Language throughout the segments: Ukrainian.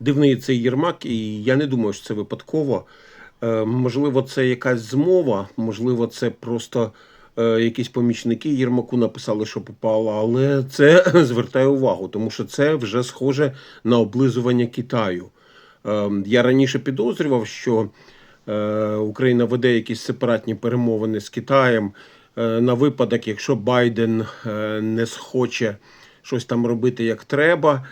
дивний цей Єрмак, і я не думаю, що це випадково. Е, можливо, це якась змова, можливо, це просто е, якісь помічники Єрмаку написали, що попало, але це звертає увагу, тому що це вже схоже на облизування Китаю. Е, я раніше підозрював, що Україна веде якісь сепаратні перемовини з Китаєм на випадок, якщо Байден не схоче щось там робити як треба,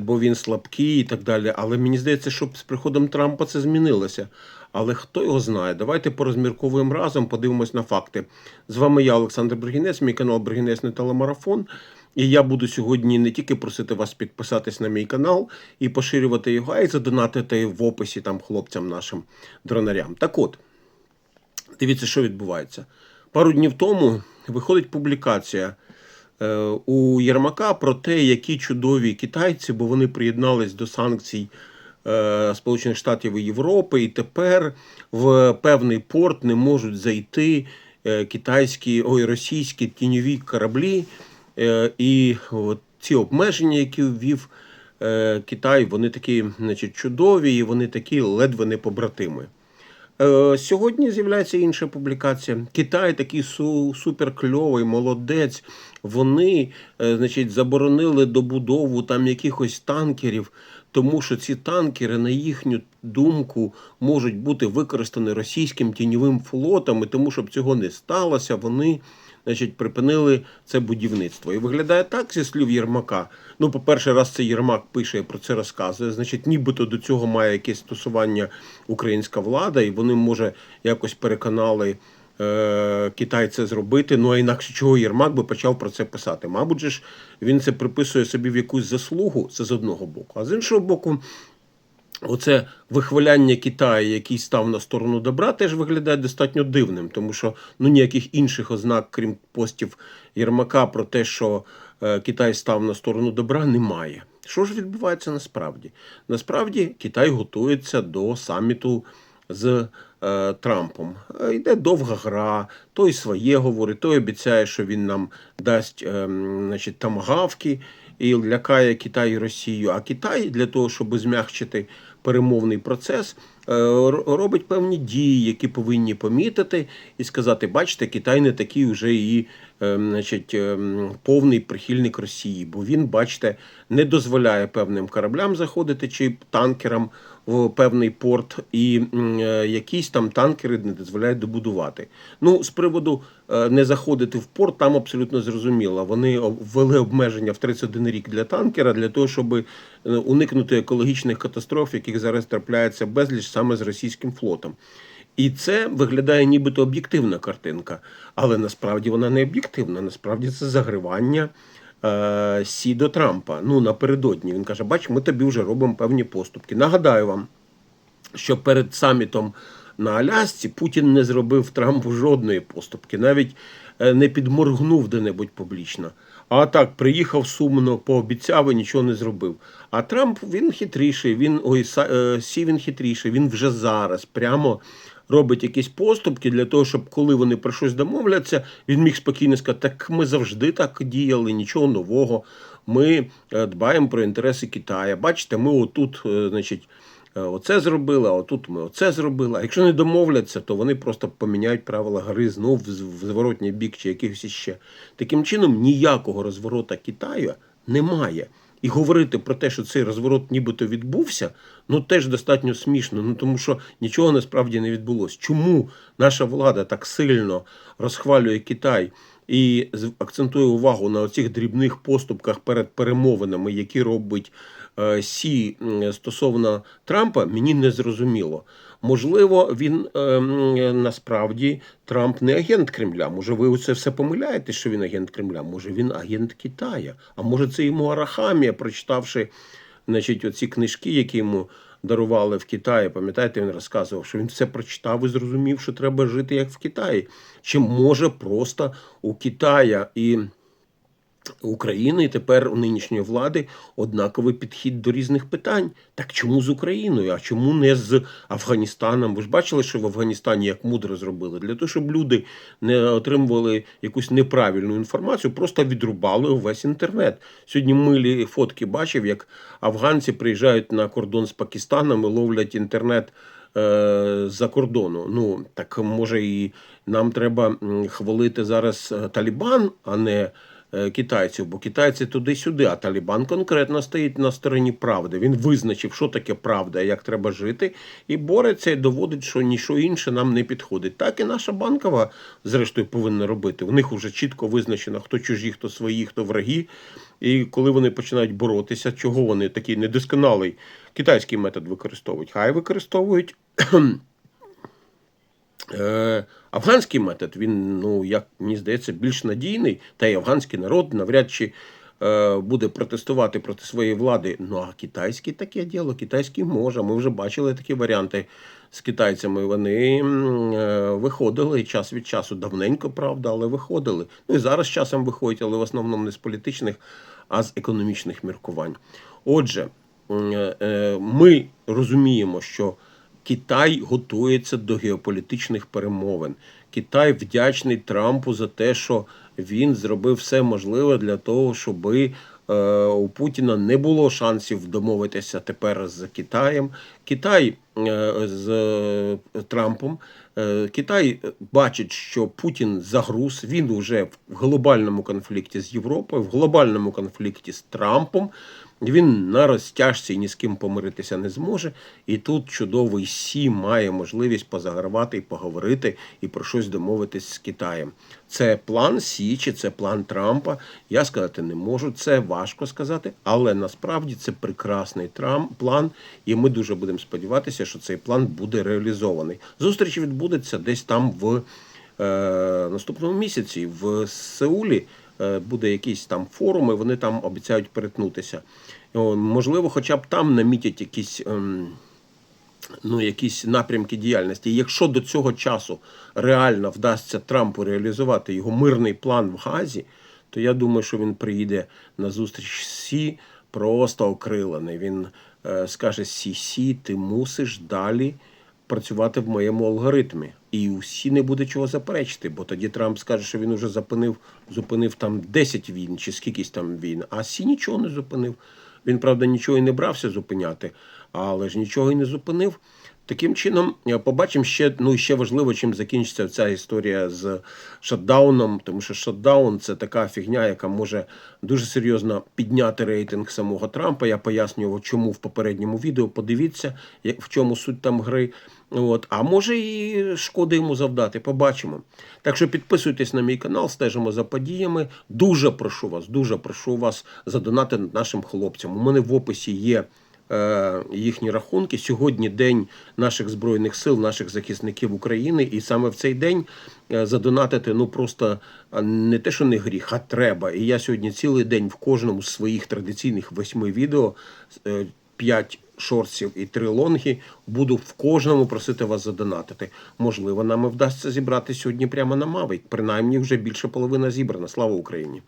бо він слабкий і так далі. Але мені здається, що з приходом Трампа це змінилося. Але хто його знає? Давайте порозмірковуємо разом, подивимось на факти. З вами я, Олександр Бригінець, мій канал Бригінець не телемарафон. І я буду сьогодні не тільки просити вас підписатись на мій канал і поширювати його, а й задонатити в описі там хлопцям нашим дронарям. Так от, дивіться, що відбувається. Пару днів тому виходить публікація е, у Єрмака про те, які чудові китайці, бо вони приєднались до санкцій е, Сполучених Штатів і Європи, і тепер в певний порт не можуть зайти е, китайські ой, російські тіньові кораблі. Е, І от ці обмеження, які ввів е, Китай, вони такі, значить, чудові, і вони такі ледве не побратими. Е, Сьогодні з'являється інша публікація. Китай такий су, суперкльовий, молодець. Вони, е, значить, заборонили добудову там якихось танкерів, тому що ці танкери, на їхню думку, можуть бути використані російським тіньовим флотом, і тому, щоб цього не сталося, вони. Значить, припинили це будівництво. І виглядає так зі слів Єрмака. Ну, по-перше, раз це Єрмак пише про це розказує. Значить, нібито до цього має якесь стосування українська влада, і вони, може, якось переконали Китай це зробити. Ну а інакше чого Єрмак би почав про це писати. Мабуть, же ж він це приписує собі в якусь заслугу, це з одного боку. А з іншого боку, Оце вихваляння Китаю, який став на сторону добра, теж виглядає достатньо дивним, тому що ну ніяких інших ознак, крім постів Єрмака, про те, що е, Китай став на сторону добра, немає. Що ж відбувається насправді? Насправді Китай готується до саміту з е, Трампом. Е, Йде довга гра, той своє говорить, той обіцяє, що він нам дасть е, значить, тамагавки і лякає Китай і Росію. А Китай для того, щоб змягчити перемовний процес, е, робить певні дії, які повинні помітити і сказати: бачите, Китай не такий вже і е, значить, е, повний прихильник Росії, бо він, бачите, не дозволяє певним кораблям заходити чи танкерам в певний порт, і е, якісь там танкери не дозволяють добудувати. Ну, з приводу е, не заходити в порт, там абсолютно зрозуміло. Вони ввели обмеження в 31 рік для танкера для того, щоб е, уникнути екологічних катастроф, яких зараз трапляється безліч саме з російським флотом. І це виглядає нібито об'єктивна картинка, але насправді вона не об'єктивна. Насправді це загривання Сі до Трампа. Ну напередодні він каже: бач, ми тобі вже робимо певні поступки. Нагадаю вам, що перед самітом на Алясці Путін не зробив Трампу жодної поступки, навіть е, не підморгнув де-небудь публічно. А так приїхав сумно, пообіцяв і нічого не зробив. А Трамп він хитріший, він ой, е, Сі він хитріший, він вже зараз прямо робить якісь поступки для того, щоб коли вони про щось домовляться, він міг спокійно сказати, так ми завжди так діяли, нічого нового. Ми е, дбаємо про інтереси Китаю. Бачите, ми отут, е, значить. е, Оце зробили, а отут ми оце зробили. А якщо не домовляться, то вони просто поміняють правила гри знов в зворотній бік чи якихось іще. Таким чином, ніякого розворота Китаю немає. І говорити про те, що цей розворот нібито відбувся, ну теж достатньо смішно. Ну тому що нічого насправді не відбулося. Чому наша влада так сильно розхвалює Китай і акцентує увагу на оцих дрібних поступках перед перемовинами, які робить е, Сі стосовно Трампа, мені не зрозуміло. Можливо, він е, насправді Трамп не агент Кремля. Може, ви це все помиляєте, що він агент Кремля? Може, він агент Китая? А може, це йому Арахамія, прочитавши значить, оці книжки, які йому дарували в Китаї. Пам'ятаєте, він розказував, що він все прочитав і зрозумів, що треба жити як в Китаї. Чи може просто у Китая і України і тепер у нинішньої влади однаковий підхід до різних питань. Так чому з Україною? А чому не з Афганістаном? Ви ж бачили, що в Афганістані як мудро зробили? Для того, щоб люди не отримували якусь неправильну інформацію, просто відрубали увесь інтернет. Сьогодні милі фотки бачив, як афганці приїжджають на кордон з Пакистаном і ловлять інтернет е, з-за кордону. Ну так може і нам треба хвалити зараз е, Талібан, а не китайців, бо китайці туди-сюди, а Талібан конкретно стоїть на стороні правди. Він визначив, що таке правда, як треба жити, і бореться і доводить, що нічого інше нам не підходить. Так і наша банкова, зрештою, повинна робити. У них вже чітко визначено, хто чужі, хто свої, хто враги. І коли вони починають боротися, чого вони такий недосконалий китайський метод використовують? Хай використовують Е, афганський метод, він, ну, як мені здається, більш надійний, та й афганський народ навряд чи е, буде протестувати проти своєї влади. Ну а китайський таке діло, китайський може. Ми вже бачили такі варіанти з китайцями. Вони е, виходили час від часу, давненько, правда, але виходили. Ну і зараз часом виходять, але в основному не з політичних, а з економічних міркувань. Отже, е, ми розуміємо, що Китай готується до геополітичних перемовин. Китай вдячний Трампу за те, що він зробив все можливе для того, щоб е, у Путіна не було шансів домовитися тепер з Китаєм. Китай е, з е, Трампом. Е, Китай бачить, що Путін загруз. Він вже в глобальному конфлікті з Європою, в глобальному конфлікті з Трампом. Він на розтяжці і ні з ким помиритися не зможе. І тут чудовий Сі має можливість позагравати і поговорити і про щось домовитись з Китаєм. Це план Сі чи це план Трампа. Я сказати не можу. Це важко сказати, але насправді це прекрасний Трамп план, і ми дуже будемо сподіватися, що цей план буде реалізований. Зустріч відбудеться десь там в е, наступному місяці в Сеулі. Е, буде якийсь там форум, і вони там обіцяють перетнутися. О, Можливо, хоча б там намітять якісь. ем, Ну, якісь напрямки діяльності. Якщо до цього часу реально вдасться Трампу реалізувати його мирний план в Газі, то я думаю, що він приїде на зустріч Сі просто окрилений. Він е, скаже: Сі, Сі, ти мусиш далі працювати в моєму алгоритмі. І усі не буде чого заперечити, бо тоді Трамп скаже, що він уже зупинив, зупинив там 10 війн чи скількись там війн, а Сі нічого не зупинив. Він, правда, нічого і не брався зупиняти, але ж нічого і не зупинив. Таким чином, е, побачимо ще, ну ще важливо, чим закінчиться ця історія з шатдауном, тому що шатдаун це така фігня, яка може дуже серйозно підняти рейтинг самого Трампа. Я пояснював, чому в попередньому відео. Подивіться, в чому суть там гри. От, а може і шкоди йому завдати. Побачимо. Так що підписуйтесь на мій канал, стежимо за подіями. Дуже прошу вас, дуже прошу вас задонати нашим хлопцям. У мене в описі є їхні рахунки. Сьогодні день наших збройних сил, наших захисників України, і саме в цей день е, задонатити ну просто не те, що не гріх, а треба. І я сьогодні цілий день в кожному з своїх традиційних восьми відео. е, П'ять шортсів і три лонги буду в кожному просити вас задонатити. Можливо, нам і вдасться зібрати сьогодні прямо на Мавик. Принаймні вже більше половина зібрана. Слава Україні!